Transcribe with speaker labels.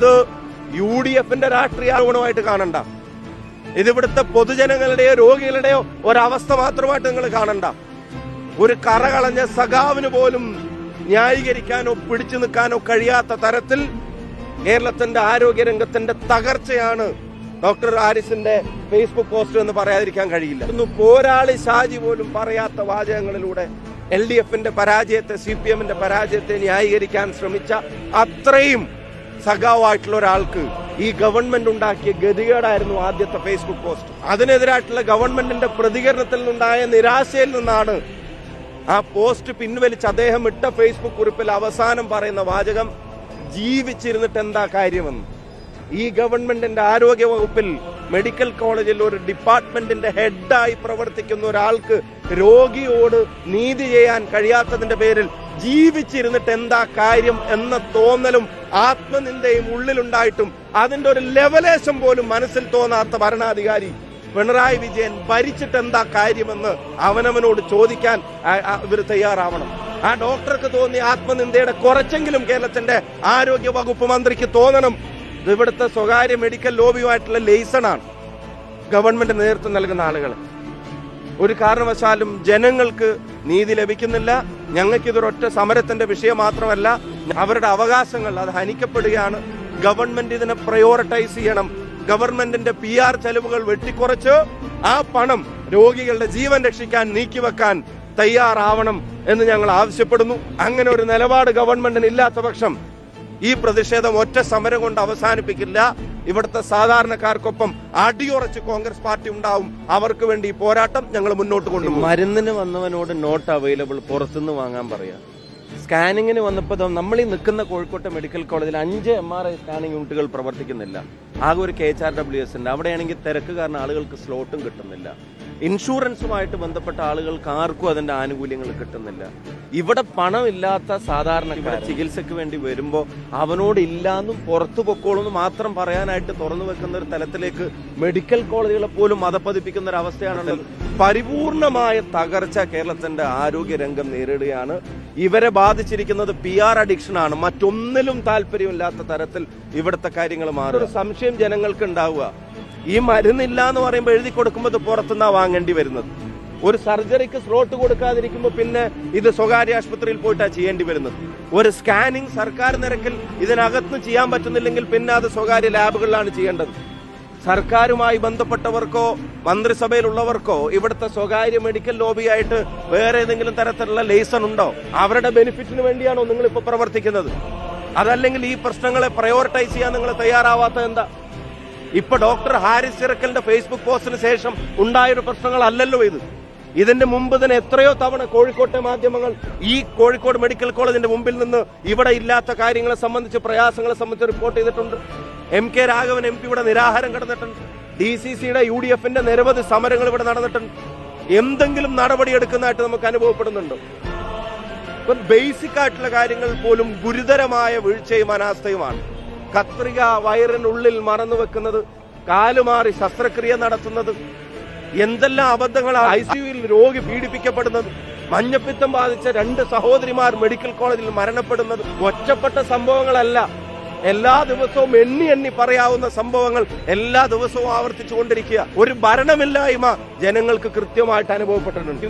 Speaker 1: ഇത് U D എഫിന്റെ രാഷ്ട്രീയ ആരോപണമായിട്ട് കാണണ്ട. ഇതിവിടുത്തെ പൊതുജനങ്ങളുടെയോ രോഗികളുടെയോ ഒരവസ്ഥ മാത്രമായിട്ട് നിങ്ങൾ കാണണ്ട. ഒരു കറകളഞ്ഞ സഖാവിന് പോലും ന്യായീകരിക്കാനോ പിടിച്ചു നിൽക്കാനോ കഴിയാത്ത തരത്തിൽ കേരളത്തിന്റെ ആരോഗ്യരംഗത്തിന്റെ തകർച്ചയാണ് ഡോക്ടർ ആരിസിന്റെ ഫേസ്ബുക്ക് പോസ്റ്റ് എന്ന് പറയാതിരിക്കാൻ കഴിയില്ല. ഒന്ന് പോരാളി ഷാജി പോലും പറയാത്ത വാചകങ്ങളിലൂടെ എൽ ഡി എഫിന്റെ പരാജയത്തെ സി പി എമ്മിന്റെ പരാജയത്തെ ന്യായീകരിക്കാൻ ശ്രമിച്ച അത്രയും സഖാവായിട്ടുള്ള ഒരാൾക്ക് ഈ ഗവൺമെന്റ് ഉണ്ടാക്കിയ ഗതികേടായിരുന്നു ആദ്യത്തെ ഫേസ്ബുക്ക് പോസ്റ്റ് അതിനെതിരായിട്ടുള്ള ഗവൺമെന്റിന്റെ പ്രതികരണത്തിൽ നിന്നുണ്ടായ നിരാശയിൽ നിന്നാണ് ആ പോസ്റ്റ് പിൻവലിച്ച് അദ്ദേഹം ഇട്ട ഫേസ്ബുക്ക് കുറിപ്പിൽ അവസാനം പറയുന്ന വാചകം ജീവിച്ചിരുന്നിട്ട് എന്താ കാര്യമെന്ന്. ഈ ഗവൺമെന്റിന്റെ ആരോഗ്യ വകുപ്പിൽ മെഡിക്കൽ കോളേജിൽ ഒരു ഡിപ്പാർട്ട്മെന്റിന്റെ ഹെഡായി പ്രവർത്തിക്കുന്ന ഒരാൾക്ക് രോഗിയോട് നീതി ചെയ്യാൻ കഴിയാത്തതിന്റെ പേരിൽ ജീവിച്ചിരുന്നിട്ട് എന്താ കാര്യം എന്ന തോന്നലും ആത്മനിന്ദയും ഉള്ളിലുണ്ടായിട്ടും അതിന്റെ ഒരു ലെവലേശം പോലും മനസ്സിൽ തോന്നാത്ത ഭരണാധികാരി പിണറായി വിജയൻ ഭരിച്ചിട്ട് എന്താ കാര്യമെന്ന് അവനവനോട് ചോദിക്കാൻ ഇവർ തയ്യാറാവണം. ആ ഡോക്ടർക്ക് തോന്നിയ ആത്മനിന്ദയുടെ കുറച്ചെങ്കിലും കേരളത്തിന്റെ ആരോഗ്യ വകുപ്പ് മന്ത്രിക്ക് തോന്നണം. ഇവിടുത്തെ സ്വകാര്യ മെഡിക്കൽ ലോബിയുമായിട്ടുള്ള ലേസണാണ്. ഗവൺമെന്റ് നേതൃത്വം നൽകുന്ന ആളുകൾ ഒരു കാരണവശാലും ജനങ്ങൾക്ക് നീതി ലഭിക്കുന്നില്ല. ഞങ്ങൾക്ക് ഇതൊരൊറ്റ സമരത്തിന്റെ വിഷയം മാത്രമല്ല അവരുടെ അവകാശങ്ങൾ അത് ഹനിക്കപ്പെടുകയാണ്. ഗവൺമെന്റ് ഇതിനെ പ്രയോറിറ്റൈസ് ചെയ്യണം. ഗവൺമെന്റിന്റെ പി ആർ ചെലവുകൾ വെട്ടിക്കുറച്ച് ആ പണം രോഗികളുടെ ജീവൻ രക്ഷിക്കാൻ നീക്കിവെക്കാൻ തയ്യാറാവണം എന്ന് ഞങ്ങൾ ആവശ്യപ്പെടുന്നു. അങ്ങനെ ഒരു നിലപാട് ഗവൺമെന്റിന് ഇല്ലാത്ത പക്ഷം ഈ പ്രതിഷേധം ഒറ്റ സമരം കൊണ്ട് അവസാനിപ്പിക്കില്ല. ഇവിടുത്തെ സാധാരണക്കാർക്കൊപ്പം അടിയുറച്ച് കോൺഗ്രസ് പാർട്ടി ഉണ്ടാവും. അവർക്ക് വേണ്ടി പോരാട്ടം ഞങ്ങൾ മുന്നോട്ട് കൊണ്ടുപോകും. മരുന്നിന് വന്നവനോട് നോട്ട് അവൈലബിൾ പുറത്തുനിന്ന് വാങ്ങാൻ പറയാം. സ്കാനിങ്ങിന് വന്നപ്പോൾ നമ്മൾ ഈ നിൽക്കുന്ന കോഴിക്കോട്ടെ മെഡിക്കൽ കോളേജിൽ അഞ്ച് എം ആർ ഐ സ്കാനിങ് യൂണിറ്റുകൾ പ്രവർത്തിക്കുന്നില്ല. ആകെ ഒരു K H R W S ഉണ്ട്. അവിടെയാണെങ്കിൽ തിരക്ക് കാരണം ആളുകൾക്ക് സ്ലോട്ടും കിട്ടുന്നില്ല. ഇൻഷുറൻസുമായിട്ട് ബന്ധപ്പെട്ട ആളുകൾക്ക് ആർക്കും അതിന്റെ ആനുകൂല്യങ്ങൾ കിട്ടുന്നില്ല. ഇവിടെ പണമില്ലാത്ത സാധാരണക്കാർ ചികിത്സയ്ക്ക് വേണ്ടി വരുമ്പോൾ അവനോട് ഇല്ലാന്നും പുറത്തു പൊക്കോളും മാത്രം പറയാനായിട്ട് തുറന്നു വെക്കുന്ന ഒരു തലത്തിലേക്ക് മെഡിക്കൽ കോളേജുകളെ പോലും മതപ്പതിപ്പിക്കുന്ന ഒരു അവസ്ഥയാണുള്ളത്. പരിപൂർണമായ തകർച്ച കേരളത്തിന്റെ ആരോഗ്യ രംഗം നേരിടുകയാണ്. ഇവരെ ബാധിച്ചിരിക്കുന്നത് പി ആർ അഡിക്ഷൻ ആണ് മറ്റൊന്നിലും താല്പര്യമില്ലാത്ത തരത്തിൽ ഇവിടുത്തെ കാര്യങ്ങൾ മാറും ഒരു സംശയം ജനങ്ങൾക്ക് ഉണ്ടാവുക. ഈ മരുന്നില്ല എന്ന് പറയുമ്പോൾ എഴുതി കൊടുക്കുമ്പോൾ ഇത് പുറത്തുനിന്നാണ് വാങ്ങേണ്ടി വരുന്നത്. ഒരു സർജറിക്ക് സ്ലോട്ട് കൊടുക്കാതിരിക്കുമ്പോൾ പിന്നെ ഇത് സ്വകാര്യ ആശുപത്രിയിൽ പോയിട്ടാണ് ചെയ്യേണ്ടി വരുന്നത്. ഒരു സ്കാനിങ് സർക്കാർ നിരക്കിൽ ഇതിനകത്ത് ചെയ്യാൻ പറ്റുന്നില്ലെങ്കിൽ പിന്നെ അത് സ്വകാര്യ ലാബുകളിലാണ് ചെയ്യേണ്ടത്. സർക്കാരുമായി ബന്ധപ്പെട്ടവർക്കോ മന്ത്രിസഭയിലുള്ളവർക്കോ ഇവിടുത്തെ സ്വകാര്യ മെഡിക്കൽ ലോബിയായിട്ട് വേറെ ഏതെങ്കിലും തരത്തിലുള്ള ലേസൺ ഉണ്ടോ? അവരുടെ ബെനിഫിറ്റിന് വേണ്ടിയാണോ നിങ്ങൾ ഇപ്പോൾ പ്രവർത്തിക്കുന്നത്? അതല്ലെങ്കിൽ ഈ പ്രശ്നങ്ങളെ പ്രയോറിറ്റൈസ് ചെയ്യാൻ നിങ്ങൾ തയ്യാറാവാത്തത് എന്താ? ഇപ്പൊ ഡോക്ടർ ഹാരിസ് ചിറക്കലിന്റെ ഫേസ്ബുക്ക് പോസ്റ്റിന് ശേഷം ഉണ്ടായൊരു പ്രശ്നങ്ങളല്ലല്ലോ ഇത്. ഇതിന്റെ മുമ്പ് തന്നെ എത്രയോ തവണ കോഴിക്കോട്ടെ മാധ്യമങ്ങൾ ഈ കോഴിക്കോട് മെഡിക്കൽ കോളേജിന്റെ മുമ്പിൽ നിന്ന് ഇവിടെ ഇല്ലാത്ത കാര്യങ്ങളെ സംബന്ധിച്ച് പ്രയാസങ്ങളെ സംബന്ധിച്ച് റിപ്പോർട്ട് ചെയ്തിട്ടുണ്ട്. M K Raghavan M P ഇവിടെ നിരാഹാരം കിടന്നിട്ടുണ്ട്. ഡി സി സിയുടെ യു ഡി എഫിന്റെ നിരവധി സമരങ്ങൾ ഇവിടെ നടന്നിട്ടുണ്ട്. എന്തെങ്കിലും നടപടി എടുക്കുന്നതായിട്ട് നമുക്ക് അനുഭവപ്പെടുന്നുണ്ട്. ബേസിക് ആയിട്ടുള്ള കാര്യങ്ങൾ പോലും ഗുരുതരമായ വീഴ്ചയും അനാസ്ഥയുമാണ്. കത്രിക വയറിനുള്ളിൽ മറന്നു വെക്കുന്നത് കാലുമാറി ശസ്ത്രക്രിയ നടത്തുന്നത് എന്തെല്ലാം അബദ്ധങ്ങളാണ് ഐ സിയുയിൽ രോഗി പീഡിപ്പിക്കപ്പെടുന്നത് മഞ്ഞപ്പിത്തം ബാധിച്ച രണ്ട് സഹോദരിമാർ മെഡിക്കൽ കോളേജിൽ മരണപ്പെടുന്നത് ഒറ്റപ്പെട്ട സംഭവങ്ങളല്ല. എല്ലാ ദിവസവും എണ്ണി എണ്ണി പറയാവുന്ന സംഭവങ്ങൾ എല്ലാ ദിവസവും ആവർത്തിച്ചുകൊണ്ടിരിക്കുക. ഒരു ഭരണമില്ലായ്മ ജനങ്ങൾക്ക് കൃത്യമായിട്ട് അനുഭവപ്പെട്ടിട്ടുണ്ട്.